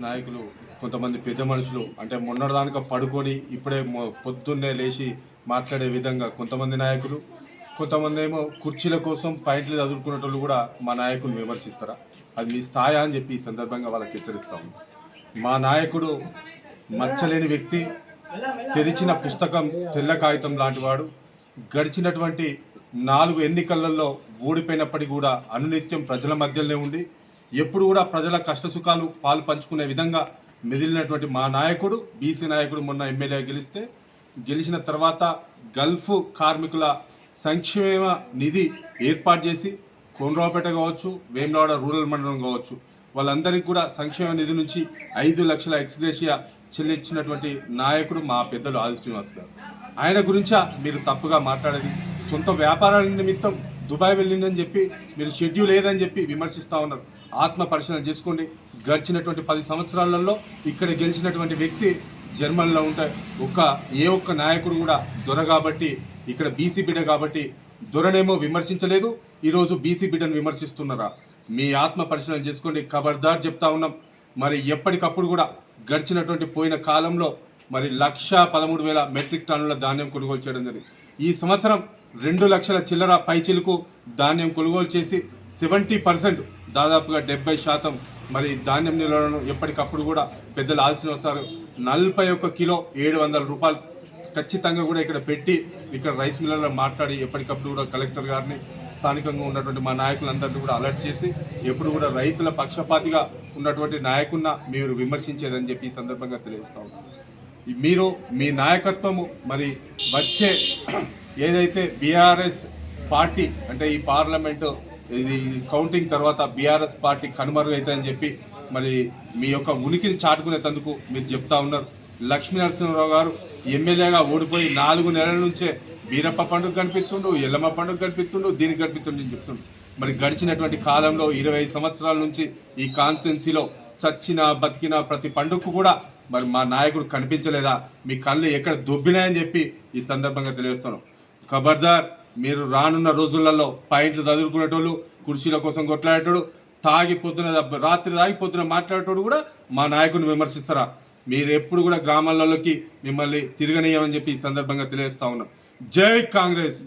నాయకులు కొంతమంది పెద్ద మనుషులు అంటే మొన్నటిదానిక పడుకొని ఇప్పుడే పొద్దున్నే లేచి మాట్లాడే విధంగా కొంతమంది నాయకులు కొంతమంది ఏమో కుర్చీల కోసం పాయింట్లు చదువుకునేటోళ్ళు కూడా మా నాయకుని విమర్శిస్తారా? అది మీ స్థాయి అని చెప్పి ఈ సందర్భంగా వాళ్ళకి హెచ్చరిస్తాము మా నాయకుడు మచ్చలేని వ్యక్తి తెరిచిన పుస్తకం తెల్ల కాగితం లాంటి వాడు గడిచినటువంటి నాలుగు ఎన్నికలలో ఓడిపోయినప్పటికీ కూడా అనునిత్యం ప్రజల మధ్యలోనే ఉండి ఎప్పుడు కూడా ప్రజల కష్టసుఖాలు పాలు పంచుకునే విధంగా మెదిలినటువంటి మా నాయకుడు బీసీ నాయకుడు మొన్న ఎమ్మెల్యే గెలిస్తే గెలిచిన తర్వాత గల్ఫ్ కార్మికుల సంక్షేమ నిధి ఏర్పాటు చేసి కొండ్రావుపేట కావచ్చు వేములవాడ రూరల్ మండలం కావచ్చు వాళ్ళందరికీ కూడా సంక్షేమ నిధి నుంచి ఐదు లక్షల ఎక్స్గ్రేషియా చెల్లించినటువంటి నాయకుడు మా పెద్దలు ఆది శ్రీనివాస్ గారు. ఆయన గురించా మీరు తప్పుగా మాట్లాడేది? సొంత వ్యాపారాల నిమిత్తం దుబాయ్ వెళ్ళిందని చెప్పి మీరు షెడ్యూల్ లేదని చెప్పి విమర్శిస్తూ ఉన్నారు. ఆత్మ పరిశీలన చేసుకోండి. గడిచినటువంటి పది సంవత్సరాలలో ఇక్కడ గెలిచినటువంటి వ్యక్తి జర్మన్లో ఉంటే ఒక్క ఏ ఒక్క నాయకుడు కూడా దొర కాబట్టి ఇక్కడ బీసీ బిడ్డ కాబట్టి దొరనేమో విమర్శించలేదు. ఈరోజు బీసీ బిడ్డను విమర్శిస్తున్నారా? మీ ఆత్మ పరిశీలన చేసుకోండి. ఖబర్దార్ చెప్తా ఉన్నాం. మరి ఎప్పటికప్పుడు కూడా గడిచినటువంటి పోయిన కాలంలో మరి లక్ష పదమూడు వేల మెట్రిక్ టన్నుల ధాన్యం కొనుగోలు చేయడం జరిగింది. ఈ సంవత్సరం రెండు లక్షల చిల్లర పైచిలకు ధాన్యం కొనుగోలు చేసి సెవెంటీ పర్సెంట్ దాదాపుగా డెబ్బై శాతం మరి ధాన్యం నిల్వలను ఎప్పటికప్పుడు కూడా పెద్దలు ఆల్సిన వస్తారు. నలభై ఒక్క కిలో ఏడు వందల రూపాయలు ఖచ్చితంగా కూడా ఇక్కడ పెట్టి ఇక్కడ రైస్ మిల్లర్లో మాట్లాడి ఎప్పటికప్పుడు కూడా కలెక్టర్ గారిని స్థానికంగా ఉన్నటువంటి మా నాయకులందరినీ కూడా అలర్ట్ చేసి ఎప్పుడు కూడా రైతుల పక్షపాతిగా ఉన్నటువంటి నాయకున్న మీరు విమర్శించేదని చెప్పి ఈ సందర్భంగా తెలియజేస్తా మీరు మీ నాయకత్వము మరి వచ్చే ఏదైతే బీఆర్ఎస్ పార్టీ అంటే ఈ పార్లమెంటు ఇది కౌంటింగ్ తర్వాత బీఆర్ఎస్ పార్టీ కనుమరుగైతుందని చెప్పి మరి మీ యొక్క ఉనికిని చాటుకునేందుకు మీరు చెప్తా ఉన్నారు. లక్ష్మీ నరసింహరావు గారు ఎమ్మెల్యేగా ఓడిపోయి నాలుగు నెలల నుంచే బీరప్ప పండుగ కనిపిస్తుండు ఎల్లమ్మ పండుగ కనిపిస్తుండు దీనికి కనిపిస్తుండు అని చెప్తుండు. మరి గడిచినటువంటి కాలంలో ఇరవై సంవత్సరాల నుంచి ఈ కాన్స్టిట్యున్సీలో చచ్చిన బతికిన ప్రతి పండుగకు కూడా మరి మా నాయకుడు కనిపించలేదా? మీ కళ్ళు ఎక్కడ దొబ్బినాయని చెప్పి ఈ సందర్భంగా తెలియజేస్తున్నాం. ఖబర్దార్ మీరు రానున్న రోజులలో పాయింట్లు చదువుకునేటోళ్ళు కుర్చీల కోసం కొట్లాడేటోడు తాగి పొద్దున రాత్రి తాగి పొద్దున మాట్లాడేటోడు కూడా మా నాయకుడిని విమర్శిస్తారా? మీరు ఎప్పుడు కూడా గ్రామాలలోకి మిమ్మల్ని తిరగనీయమని చెప్పి ఈ సందర్భంగా తెలియజేస్తా ఉన్నాం. జై కాంగ్రెస్!